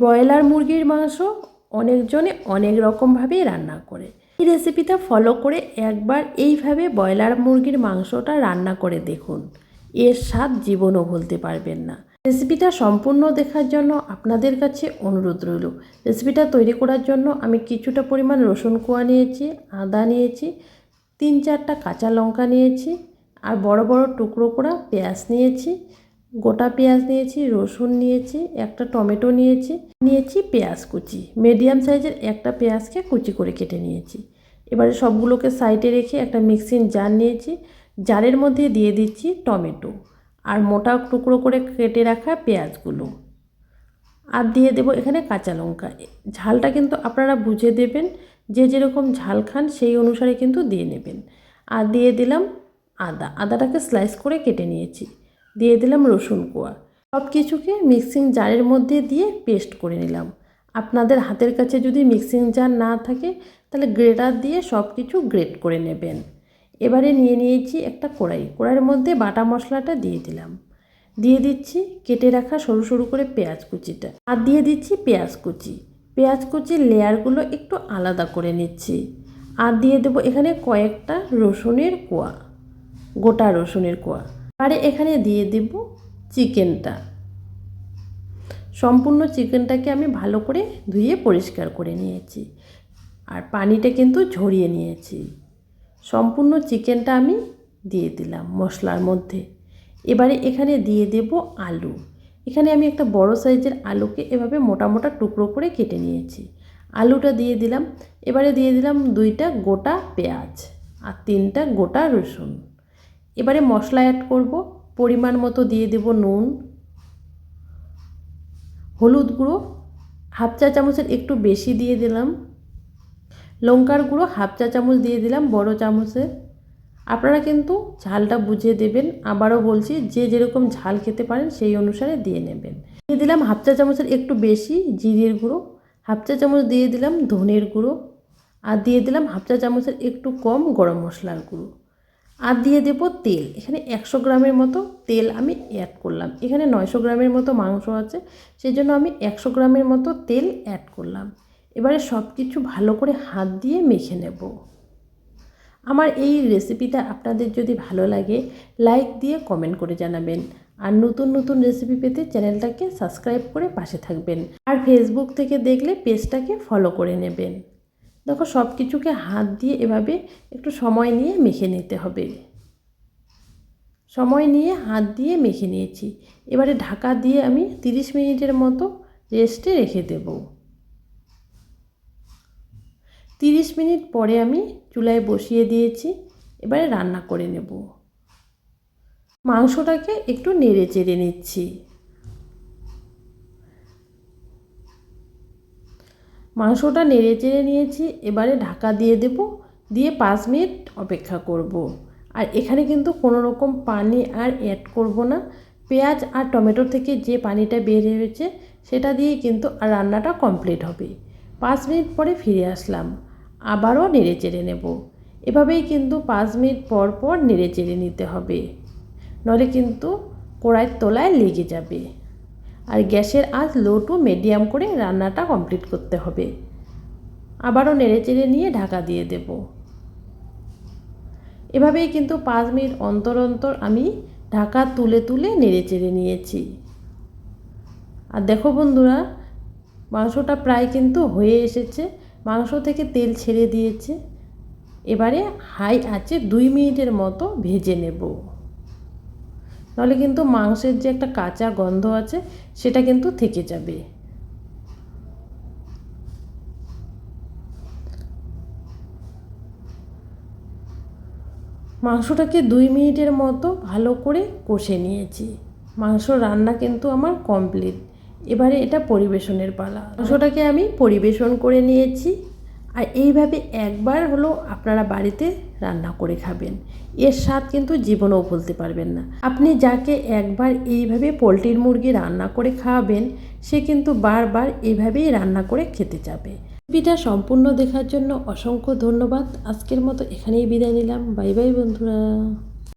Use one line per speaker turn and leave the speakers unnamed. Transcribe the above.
Broiler মুরগির মাংস অনেকজনে অনেক রকমভাবেই রান্না করে। এই রেসিপিটা ফলো করে একবার এইভাবে ব্রয়লার মুরগির মাংসটা রান্না করে দেখুন। এর স্বাদ জীবনও ভুলতে পারবেন না। রেসিপিটা সম্পূর্ণ দেখার জন্য আপনাদের কাছে অনুরোধ রইল। রেসিপিটা তৈরি করার জন্য আমি কিছুটা পরিমাণ রসুন কোয়া নিয়েছি, আদা নিয়েছি, তিন চারটা কাঁচা লঙ্কা নিয়েছি, আর বড় বড় টুকরো করা পেঁয়াজ নিয়েছি গোটা পেঁয়াজ নিয়েছি, রসুন নিয়েছি, একটা টমেটো নিয়েছি নিয়েছি পেঁয়াজ কুচি। মিডিয়াম সাইজের একটা পেঁয়াজকে কুচি করে কেটে নিয়েছি। এবারে সবগুলোকে সাইডে রেখে একটা মিক্সিং জার নিয়েছি। জারের মধ্যে দিয়ে দিচ্ছি টমেটো আর মোটা টুকরো করে কেটে রাখা পেঁয়াজগুলো। আর দিয়ে দেবো এখানে কাঁচা লঙ্কা। ঝালটা কিন্তু আপনারা বুঝে দেবেন, যে যেরকম ঝাল খান সেই অনুসারে কিন্তু দিয়ে নেবেন। আর দিয়ে দিলাম আদা। আদাটাকে স্লাইস করে কেটে নিয়েছি। দিয়ে দিলাম রসুন কোয়া। সব কিছুকে মিক্সিং জারের মধ্যে দিয়ে পেস্ট করে নিলাম। আপনাদের হাতের কাছে যদি মিক্সিং জার না থাকে, তাহলে গ্রেটার দিয়ে সব কিছু গ্রেট করে নেবেন। এবারে নিয়ে নিয়েছি একটা কড়াই। কড়াইয়ের মধ্যে বাটা মশলাটা দিয়ে দিলাম। দিয়ে দিচ্ছি কেটে রাখা সরু সরু করে পেঁয়াজ কুচিটা। আর দিয়ে দিচ্ছি পেঁয়াজ কুচি। পেঁয়াজ কুচির লেয়ারগুলো একটু আলাদা করে নিচ্ছি। আর দিয়ে দেবো এখানে কয়েকটা রসুনের কোয়া। গোটা রসুনের কোয়া। আরে এখানে দিয়ে দেব চিকেনটা। সম্পূর্ণ চিকেনটাকে আমি ভালো করে ধুয়ে পরিষ্কার করে নিয়েছি। আর পানিটা কিন্তু ঝরিয়ে নিয়েছি। সম্পূর্ণ চিকেনটা আমি দিয়ে দিলাম মশলার মধ্যে। এবারে এখানে দিয়ে দেব আলু। এখানে আমি একটা বড় সাইজের আলুকে এভাবে মোটা মোটা টুকরো করে কেটে নিয়েছি। আলুটা দিয়ে দিলাম। এবারে দিয়ে দিলাম দুইটা গোটা পেঁয়াজ আর তিনটা গোটা রসুন। এবারে মশলা অ্যাড করব, পরিমাণ মতো দিয়ে দেব নুন, হলুদ গুঁড়ো, হাফ চা চামচের একটু বেশি দিয়ে দিলাম, লঙ্কার গুঁড়ো হাফ চা চামচ দিয়ে দিলাম বড় চামচের আপনারা কিন্তু ঝালটা বুঝিয়ে দেবেন, আবারও বলছি যে যেরকম ঝাল খেতে পারেন সেই অনুসারে দিয়ে নেবেন। দিয়ে দিলাম হাফ চা চামচের একটু বেশি জিরের গুঁড়ো, হাফ চা চামচ দিয়ে দিলাম ধনের গুঁড়ো, আর দিয়ে দিলাম হাফ চা চামচের একটু কম গরম মশলার গুঁড়ো। আর দিয়ে দেবো তেল। এখানে একশো গ্রামের মতো তেল আমি অ্যাড করলাম। এখানে নয়শো গ্রামের মতো মাংস আছে সেই জন্য আমি একশো গ্রামের মতো তেল অ্যাড করলাম। এবারে সব কিছু ভালো করে হাত দিয়ে মেখে নেব। আমার এই রেসিপিটা আপনাদের যদি ভালো লাগে লাইক দিয়ে কমেন্ট করে জানাবেন। আর নতুন নতুন রেসিপি পেতে চ্যানেলটাকে সাবস্ক্রাইব করে পাশে থাকবেন। আর ফেসবুক থেকে দেখলে পেজটাকে ফলো করে নেবেন। দেখো সব কিছুকে হাত দিয়ে এভাবে একটু সময় নিয়ে মেখে নিতে হবে। সময় নিয়ে হাত দিয়ে মেখে নিয়েছি। এবারে ঢাকা দিয়ে আমি 30 মিনিটের মতো রেস্টে রেখে দেব। 30 মিনিট পরে আমি চুলায় বসিয়ে দিয়েছি, এবারে রান্না করে নেব। মাংসটাকে একটু নেড়ে চেড়ে নিচ্ছি। মাংসটা নেড়ে চেড়ে নিয়েছি, এবারে ঢাকা দিয়ে দেব, দিয়ে পাঁচ মিনিট অপেক্ষা করব। আর এখানে কিন্তু কোনো রকম পানি আর অ্যাড করব না। পেঁয়াজ আর টমেটো থেকে যে পানিটা বের হয়েছে, সেটা দিয়েই কিন্তু রান্নাটা কমপ্লিট হবে। পাঁচ মিনিট পরে ফিরে আসলাম, আবারও নেড়ে চেড়ে নেব। এভাবেই কিন্তু পাঁচ মিনিট পর পর নেড়ে চেড়ে নিতে হবে নলে কিন্তু কড়াইয়ের তলায় লেগে যাবে। আর গ্যাসের আঁচ লো টু মিডিয়াম করে রান্নাটা কমপ্লিট করতে হবে। আবারও নেড়ে চেড়ে নিয়ে ঢাকা দিয়ে দেব। এভাবেই কিন্তু পাঁচ মিনিট অন্তর অন্তর আমি ঢাকা তুলে তুলে নেড়ে চেড়ে নিয়েছি। আর দেখো বন্ধুরা, মাংসটা প্রায় কিন্তু হয়ে এসেছে। মাংস থেকে তেল ছেড়ে দিয়েছে। এবারে হাই আছে দুই মিনিটের মতো ভেজে নেব। নাহলে কিন্তু মাংসের যে একটা কাঁচা গন্ধ আছে, সেটা কিন্তু থেকে যাবে। মাংসটাকে দুই মিনিটের মতো ভালো করে কষে নিয়েছি। মাংস রান্না কিন্তু আমার কমপ্লিট এবারে এটা পরিবেশনের পালা। মাংসটাকে আমি পরিবেশন করে নিয়েছি। আর এইভাবে একবার হলো আপনারা বাড়িতে রান্না করে খাবেন। এর স্বাদ কিন্তু জীবনেও বলতে পারবেন না। আপনি যাকে একবার এইভাবে পোলট্রির মুরগি রান্না করে খাওয়াবেন, সে কিন্তু বারবার এইভাবেই রান্না করে খেতে যাবে। রেসিপিটা সম্পূর্ণ দেখার জন্য অসংখ্য ধন্যবাদ। আজকের মতো এখানেই বিদায় নিলাম। বাই বাই বন্ধুরা।